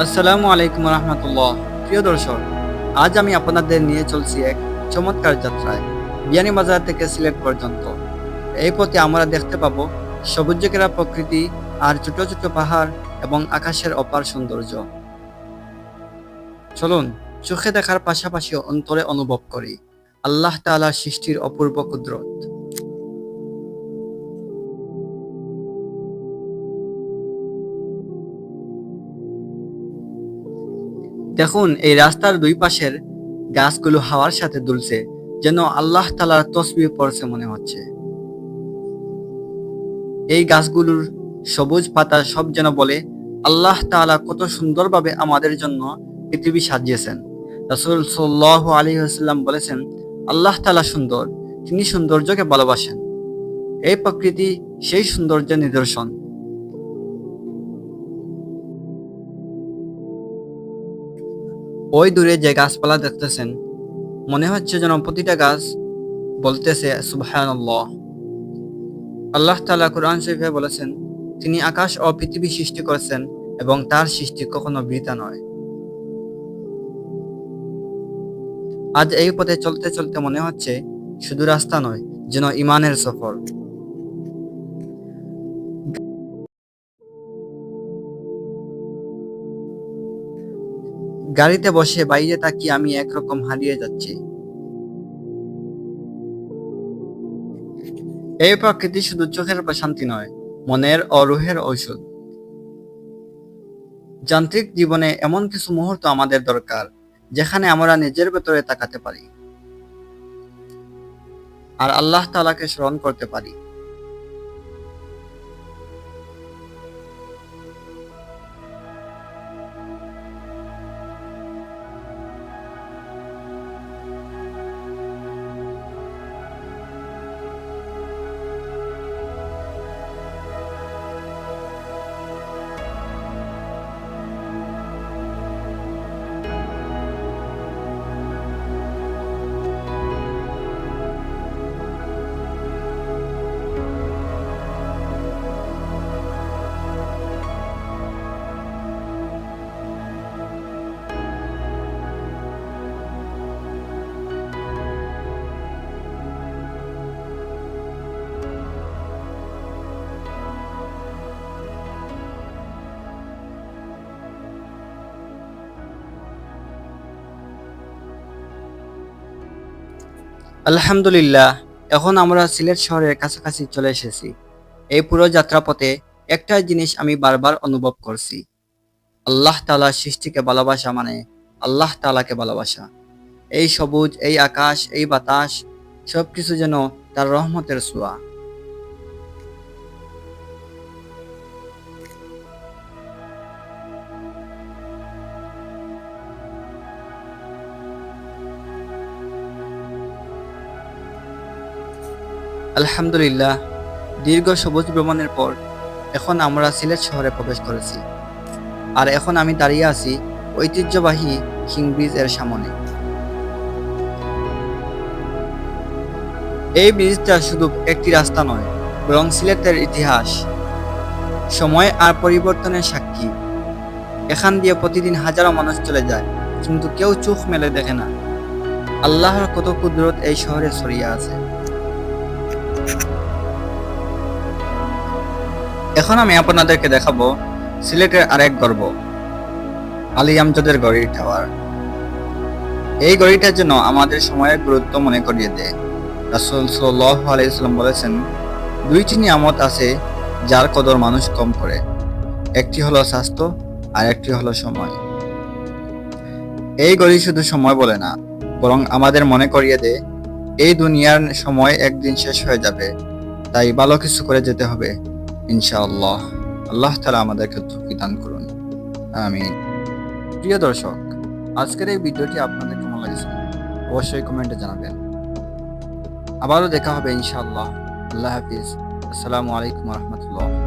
আসসালামু আলাইকুম রহমতুল্লাহ। প্রিয় দর্শক, আজ আমি আপনাদের নিয়ে চলছি এক চমৎকার যাত্রায় বিয়ানীবাজার থেকে সিলেট পর্যন্ত। এই পথে আমরা দেখতে পাব সবুজ ঘেরা প্রকৃতি আর ছোট ছোট পাহাড় এবং আকাশের অপার সৌন্দর্য। চলুন, চোখে দেখার পাশাপাশি অন্তরে অনুভব করি। আল্লাহ তাআলার সৃষ্টির অপূর্ব কুদরত। দেখুন, এই রাস্তার দুই পাশের গাছগুলো হাওয়ার সাথে দুলছে, যেন আল্লাহ তালার তসবি পড়ছে মনে হচ্ছে। এই গাছগুলোর সবুজ পাতা সব যেন বলে, আল্লাহ তাআলা কত সুন্দরভাবে আমাদের জন্য পৃথিবী সাজিয়েছেন। রাসূল সাল্লাল্লাহু আলাইহি ওয়াসাল্লাম বলেছেন, আল্লাহ তালা সুন্দর, তিনি সৌন্দর্যকে ভালোবাসেন। এই প্রকৃতি সেই সৌন্দর্যের নিদর্শন। ওই দূরে যে গাছপালা দেখতেছেন, মনে হচ্ছে যেন প্রতিটা গাছ বলতেছে, সুবহানাল্লাহ। আল্লাহ তাআলা কোরআন শরীফে বলেছেন, তিনি আকাশ ও পৃথিবী সৃষ্টি করেছেন এবং তার সৃষ্টি কখনো বৃতা নয়। আজ এই পথে চলতে চলতে মনে হচ্ছে, শুধু রাস্তা নয়, যেন ইমানের সফর। গাড়িতে বসে বাইরে তাকিয়ে আমি একরকম হারিয়ে যাচ্ছি। এই প্রকৃতি শুধু চোখের প্রশান্তি নয়, মনের ও রুহের ঔষধ। যান্ত্রিক জীবনে এমন কিছু মুহূর্ত আমাদের দরকার, যেখানে আমরা নিজের ভেতরে তাকাতে পারি। আর আল্লাহ তাআলাকে স্মরণ করতে পারি। আলহামদুলিল্লাহ, এখন আমরা সিলেট শহরের কাছাকাছি চলে এসেছি। এই পুরো যাত্রাপথে একটা জিনিস আমি বারবার অনুভব করছি। আল্লাহ তালা সৃষ্টিকে ভালোবাসা মানে আল্লাহ তালাকে ভালোবাসা। এই সবুজ, এই আকাশ, এই বাতাস সব কিছু যেন তার রহমতের ছোঁয়া। আলহামদুলিল্লাহ, দীর্ঘ সবুজ ভ্রমণের পর এখন আমরা সিলেট শহরে প্রবেশ করেছি। আর এখন আমি দাঁড়িয়ে আছি ঐতিহ্যবাহী কিং ব্রিজের সামনে। এই ব্রিজটা শুধু একটি রাস্তা নয়, বরং সিলেটের ইতিহাস, সময় আর পরিবর্তনের সাক্ষী। এখান দিয়ে প্রতিদিন হাজারো মানুষ চলে যায়, কিন্তু কেউ চোখ মেলে দেখে না। আল্লাহর কত কুদরত এই শহরে ছড়িয়ে আছে। এখন আমি আপনাদেরকে দেখাবো সিলেটের আরেক গর্ব আলী আমজদের গড়ির টাওয়ার। এই গড়িটার জন্য আমাদের সময়ের গুরুত্ব মনে করিয়ে দেয়। রাসুল সাল্লাহ আলাইসাল্লাম বলেছেন দুইটি নিয়ামত আছে যার কদর মানুষ কম করে। একটি হলো স্বাস্থ্য আর একটি হলো সময়। এই গড়ি শুধু সময় বলে না, বরং আমাদের মনে করিয়ে দেয় এই দুনিয়ার সময় একদিন শেষ হয়ে যাবে, তাই ভালো কিছু করে যেতে হবে, ইনশাআল্লাহ। আল্লাহ তালা আমাদেরকে তৌফিক দান করুন। আমিন। প্রিয় দর্শক, আজকের এই ভিডিওটি আপনাদের কেমন লাগছে? অবশ্যই কমেন্টে জানাবেন। আবারও দেখা হবে ইনশাআল্লাহ। আল্লাহ হাফিজ। আসসালামু আলাইকুম রহমতুল্লাহ।